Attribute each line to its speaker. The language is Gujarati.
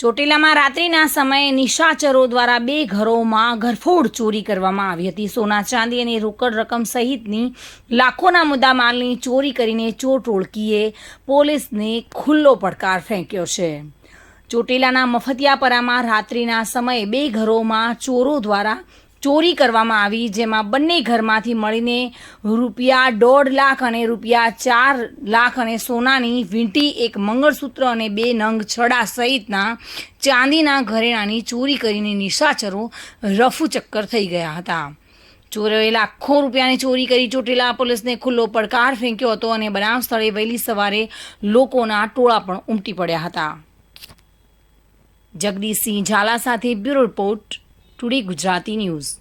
Speaker 1: ચોટીલામાં રાત્રિના સમયે નિશાચરો દ્વારા બે ઘરોમાં ઘરફોડ ચોરી કરવામાં આવી હતી. સોના ચાંદી અને રોકડ રકમ સહિતની લાખોના મુદ્દામાલની ચોરી કરીને ચોર ટોળકીએ પોલીસને ખુલ્લો પડકાર ફેંક્યો છે. ચોટીલાના મફતિયાપરામાં રાત્રિના સમયે બે ઘરોમાં ચોરો દ્વારા ચોરી કરવામાં આવી, જેમાં બંને ઘરમાંથી મળીને રૂપિયા દોઢ લાખ અને રૂપિયા ચાર લાખ અને સોનાની વીંટી, એક મંગળસૂત્ર અને બે નંગ છડા સહિતના ચાંદીના ઘરેણાની ચોરી કરીને નિશાચરો રફુ ચક્કર થઈ ગયા હતા. ચોરોએ લાખો રૂપિયાની ચોરી કરી, ચોટીલા પોલીસને ખુલ્લો પડકાર ફેંક્યો હતો અને બનાવ સ્થળે વહેલી સવારે લોકોના ટોળા પણ ઉમટી પડ્યા હતા. જગદીશસિંહ ઝાલા સાથે bureau report today Gujarati news